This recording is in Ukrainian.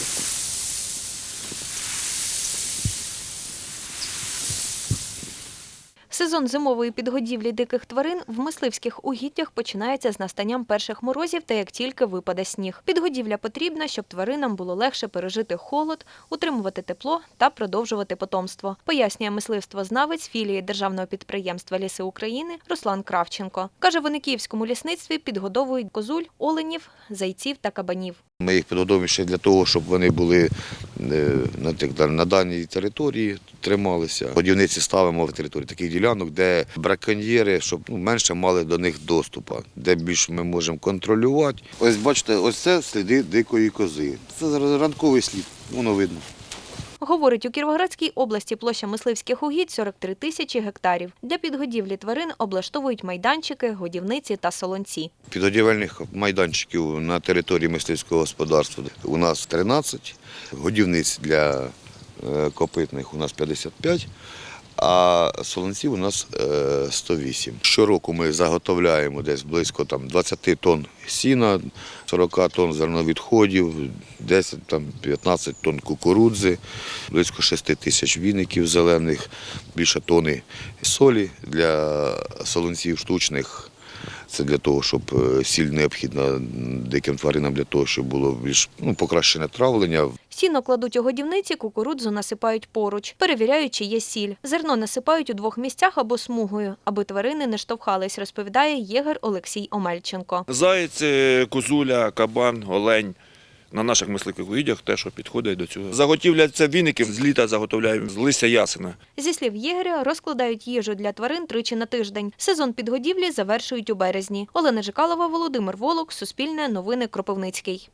Thank you. Сезон зимової підгодівлі диких тварин в мисливських угіддях починається з настанням перших морозів та як тільки випаде сніг. Підгодівля потрібна, щоб тваринам було легше пережити холод, утримувати тепло та продовжувати потомство. Пояснює мисливствознавець філії державного підприємства Ліси України Руслан Кравченко. Каже, в Оникіївському лісництві підгодовують козуль, оленів, зайців та кабанів. Ми їх підготовимо ще для того, щоб вони були е, на даній території, трималися. Годівниці ставимо в території таких ділянок, де браконьєри, щоб ну, менше мали до них доступу, де більш ми можемо контролювати. Ось бачите, ось це сліди дикої кози. Це ранковий слід, воно видно. Говорить, у Кіровоградській області площа мисливських угідь 43 тисячі гектарів. Для підгодівлі тварин облаштовують майданчики, годівниці та солонці. Підгодівельних майданчиків на території мисливського господарства у нас 13, годівниць для е, копитних у нас 55, а солонців у нас е, 108. Щороку ми заготовляємо десь близько там, 20 тонн сіна, 40 тонн зерновідходів, 10 там, 15 тонн кукурудзи, близько 6 тисяч віників зелених, більше тони солі для солонців штучних. Це для того, щоб е, сіль необхідна диким тваринам для того, щоб було більш ну, покращене травлення. Сіно кладуть у годівниці, кукурудзу насипають поруч, перевіряють, чи є сіль. Зерно насипають у двох місцях або смугою, аби тварини не штовхались, розповідає єгер Олексій Омельченко. Заєць, е, козуля, кабан, олень. На наших мисливських угіддях те, що підходить до цього. Заготівля це віники, з літа заготовляємо з листя ясена. Зі слів єгеря, розкладають їжу для тварин тричі на тиждень. Сезон підгодівлі завершують у березні. Олена Жикалова, Володимир Волок, Суспільне, Новини Кропивницький.